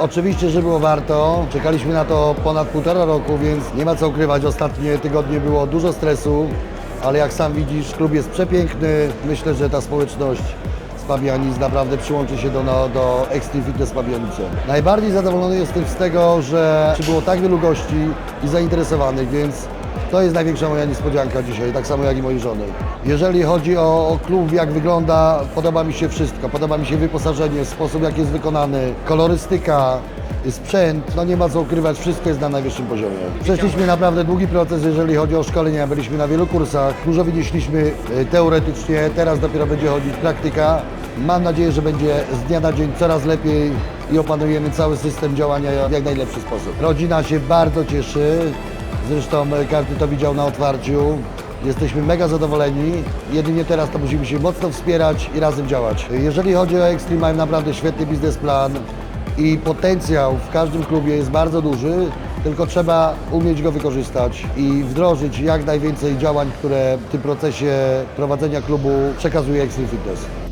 Oczywiście, że było warto. Czekaliśmy na to ponad półtora roku, więc nie ma co ukrywać. Ostatnie tygodnie było dużo stresu, ale jak sam widzisz, klub jest przepiękny. Myślę, że ta społeczność z Pabianic naprawdę przyłączy się do, no, do Extreme Fitness Pabianice. Najbardziej zadowolony jestem z tego, że było tak wielu gości i zainteresowanych, więc to jest największa moja niespodzianka dzisiaj, tak samo jak i mojej żony. Jeżeli chodzi o, o klub, jak wygląda, podoba mi się wszystko. Podoba mi się wyposażenie, sposób jak jest wykonany, kolorystyka, sprzęt, no nie ma co ukrywać, wszystko jest na najwyższym poziomie. Przeszliśmy naprawdę długi proces, jeżeli chodzi o szkolenia, byliśmy na wielu kursach, dużo wynieśliśmy e, teoretycznie, teraz dopiero będzie chodzić praktyka. Mam nadzieję, że będzie z dnia na dzień coraz lepiej i opanujemy cały system działania w jak najlepszy sposób. Rodzina się bardzo cieszy, zresztą e, każdy to widział na otwarciu. Jesteśmy mega zadowoleni. Jedynie teraz to musimy się mocno wspierać i razem działać. Jeżeli chodzi o Extreme, mają naprawdę świetny biznesplan i potencjał w każdym klubie jest bardzo duży, tylko trzeba umieć go wykorzystać i wdrożyć jak najwięcej działań, które w tym procesie prowadzenia klubu przekazuje Extreme Fitness.